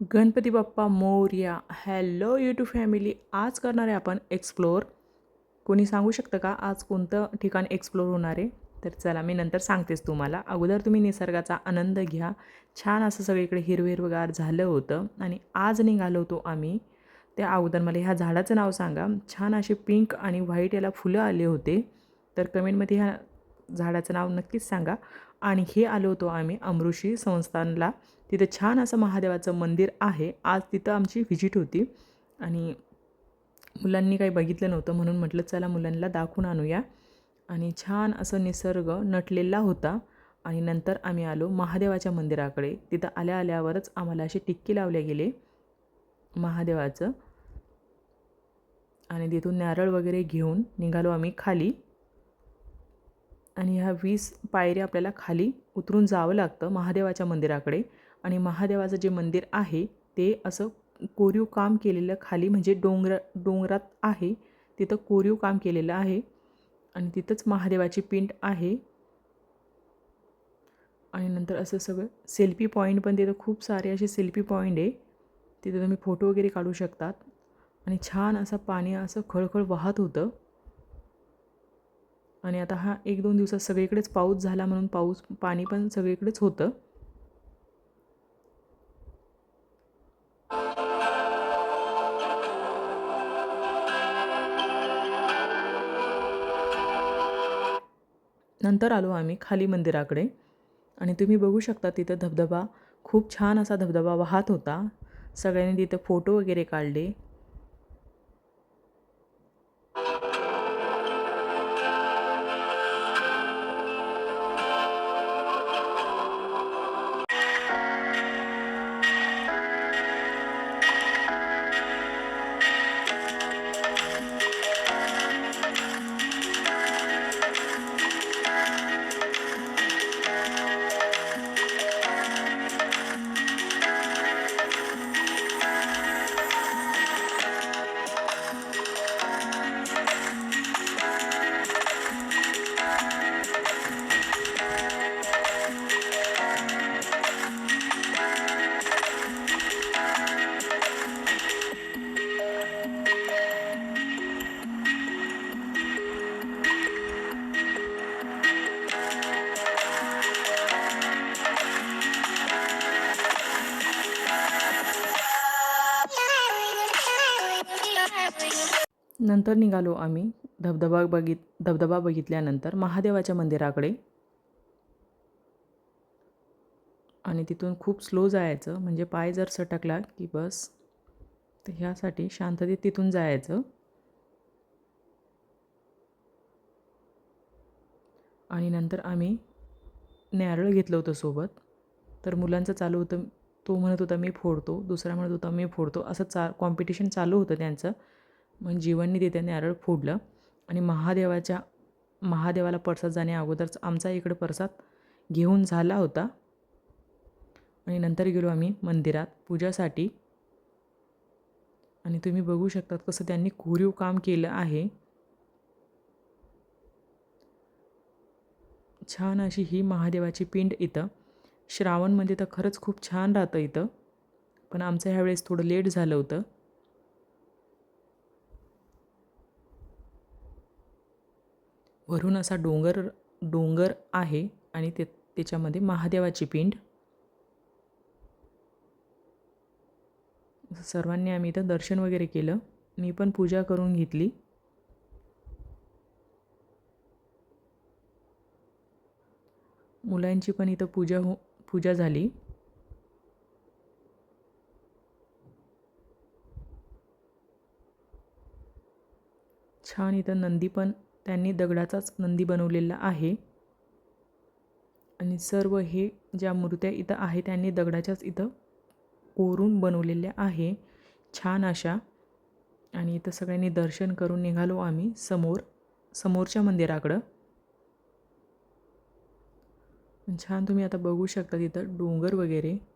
Ganpati Bappa Morya hello YouTube family आज करणार आहे आपण एक्सप्लोअर कोणी सांगू शकतं का आज कोणतं ठिकाण एक्सप्लोअर होणार आहे? तर चला मी नंतर सांगतेच तुम्हाला. अगोदर तुम्ही निसर्गाचा आनंद घ्या. छान असं सगळीकडे हिरव हिरवगार झालं होतं आणि आज निघालो होतो आम्ही. त्या अगोदर मला ह्या झाडाचं नाव सांगा. छान असे पिंक आणि व्हाईट याला फुलं आले होते. तर कमेंटमध्ये ह्या झाडाचं नाव नक्कीच सांगा. आणि हे आलो होतो आम्ही अमृषी संस्थानला. तिथं छान असं महादेवाचं मंदिर आहे. आज तिथं आमची व्हिजिट होती. आणि मुलांनी काही बघितलं नव्हतं म्हणून म्हटलं चला मुलांना दाखवून आणूया. आणि छान असं निसर्ग नटलेला होता. आणि नंतर आम्ही आलो महादेवाच्या मंदिराकडे. तिथं आल्या आल्यावरच आम्हाला असे टिक्की लावले गेले महादेवाचं. आणि तिथून नारळ वगैरे घेऊन निघालो आम्ही खाली. आणि ह्या वीस पायऱ्या आपल्याला खाली उतरून जावं लागतं महादेवाच्या मंदिराकडे. आणि महादेवाचं जे मंदिर आहे ते असं कोरीव काम केलेलं खाली म्हणजे डोंगर डोंगरात आहे तिथं कोरीव काम केलेलं आहे आणि तिथंच महादेवाची पिंड आहे. आणि नंतर असं सगळं सेल्फी पॉईंट पण तिथं खूप सारे असे सेल्फी पॉईंट आहे. तिथं तुम्ही फोटो वगैरे काढू शकतात. आणि छान असं पाणी असं खळखळ वाहत होतं. आणि आता हा एक दोन दिवसात सगळीकडेच पाऊस झाला म्हणून पाऊस पाणी पण सगळीकडेच होतं. नंतर आलो आम्ही खाली मंदिराकडे. आणि तुम्ही बघू शकता तिथं धबधबा खूप छान असा धबधबा वाहत होता. सगळ्यांनी तिथं फोटो वगैरे काढले. नंतर निघालो आम्ही धबधबा बघित धबधबा बघितल्यानंतर महादेवाच्या मंदिराकडे. आणि तिथून खूप स्लो जायचं म्हणजे पाय जर सटकला की बस तर ह्यासाठी शांततेत तिथून जायचं. आणि नंतर आम्ही नारळ घेतलं होतं सोबत. तर मुलांचं चालू होतं तो म्हणत होता मी फोडतो. दुसरा म्हणत होता मी फोडतो. असं चा कॉम्पिटिशन चालू होतं त्यांचं. मग जीवननी तिथे नारळ फोडलं. आणि महादेवाच्या महादेवाला परसाद जाण्या अगोदरच आमचा इकडं प्रसाद घेऊन झाला होता. आणि नंतर गेलो आम्ही मंदिरात पूजासाठी. आणि तुम्ही बघू शकतात कसं त्यांनी कोरीव काम केलं आहे. छान अशी ही महादेवाची पिंड इथं. श्रावणमध्ये तर खरंच खूप छान राहतं इथं. पण आमचं ह्यावेळेस थोडं लेट झालं होतं. वरून असा डोंगर डोंगर आहे आणि ते त्याच्यामध्ये महादेवाची पिंड. सर्वांनी आम्ही इथं दर्शन वगैरे केलं. मी पण पूजा करून घेतली. मुलांची पण इथं पूजा हो पूजा झाली. छान इथं नंदी पण त्यांनी दगडाचाच नंदी बनवलेला आहे. आणि सर्व हे ज्या मूर्त्या इथं आहे त्यांनी दगडाच्याच इथं कोरून बनवलेल्या आहे. छान अशा. आणि इथं सगळ्यांनी दर्शन करून निघालो आम्ही समोर समोरच्या मंदिराकडं. छान तुम्ही आता बघू शकता तिथं डोंगर वगैरे.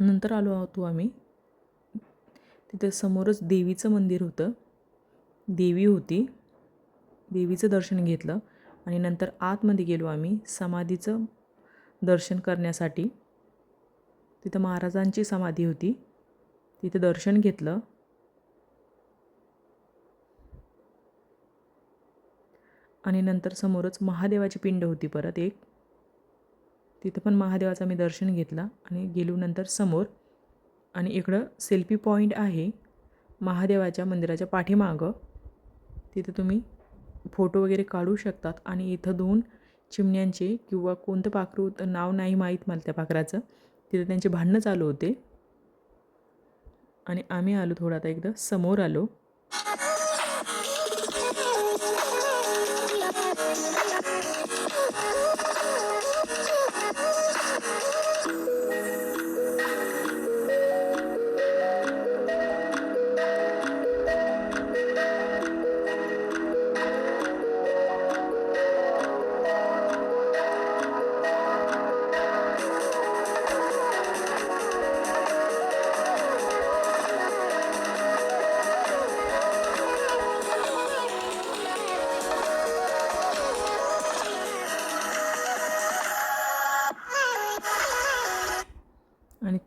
नंतर आलो होतो आम्ही. तिथे समोरच देवीचं मंदिर होतं. देवी होती. देवीचं दर्शन घेतलं आणि नंतर आतमध्ये गेलो आम्ही समाधीचं दर्शन करण्यासाठी. तिथं महाराजांची समाधी होती. तिथे दर्शन घेतलं. आणि नंतर समोरच महादेवाची पिंड होती परत एक. तिथं पण महादेवाचं मी दर्शन घेतलं आणि गेलो नंतर समोर आणि इकडं सेल्फी पॉईंट आहे महादेवाच्या मंदिराच्या पाठीमागं. तिथं तुम्ही फोटो वगैरे काढू शकतात आणि इथं दोन चिमण्यांचे किंवा कोणतं पाखरू नाव नाही माहीत मला त्या पाखराचं. तिथं त्यांचे भांडणं चालू होते. आणि आम्ही आलो थोडं आता एकदा समोर आलो.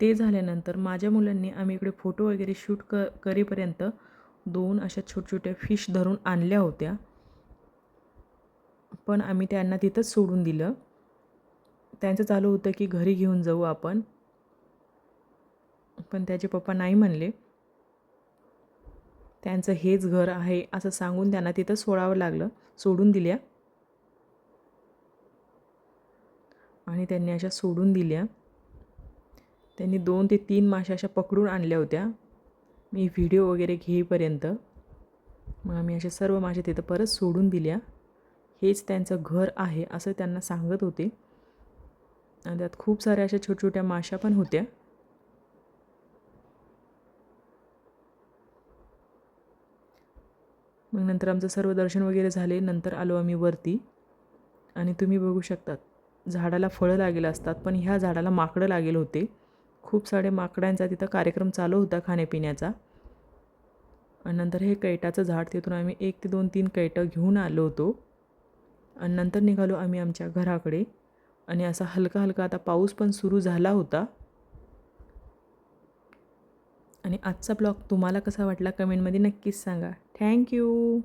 ते झाल्यानंतर माझ्या मुलांनी आम्ही इकडे फोटो वगैरे शूट क करेपर्यंत दोन अशा छोट्या फिश धरून आणल्या होत्या. पण आम्ही त्यांना तिथंच सोडून दिलं. त्यांचं चालू होतं की घरी घेऊन जाऊ आपण. पण त्याचे पप्पा नाही म्हणले. त्यांचं हेच घर आहे असं सांगून त्यांना तिथं सोडावं लागलं सोडून दिल्या. आणि त्यांनी अशा सोडून दिल्या. त्यांनी दोन ते तीन माशा अशा पकडून आणल्या होत्या. मी व्हिडिओ वगैरे घेईपर्यंत मग आम्ही अशा सर्व मासे तिथं परत सोडून दिल्या. हेच त्यांचं घर आहे असं त्यांना सांगत होते. आणि त्यात खूप साऱ्या अशा छोट्या छोट्या माशा पण होत्या. मग नंतर आमचं सर्व दर्शन वगैरे झाले. नंतर आलो आम्ही वरती. आणि तुम्ही बघू शकतात झाडाला फळं लागेल असतात पण ह्या झाडाला माकडं लागेल होते. खूप सारे माकडांचा तिथं कार्यक्रम चालू होता खाण्यापिण्याचा. आणि नंतर हे कैटाचं झाड तिथून आम्ही एक ते दोन तीन कैटं घेऊन आलो होतो. आणि नंतर निघालो आम्ही आमच्या घराकडे. आणि असा हलका हलका आता पाऊस पण सुरू झाला होता. आणि आजचा ब्लॉग तुम्हाला कसा वाटला कमेंटमध्ये नक्कीच सांगा. थँक्यू!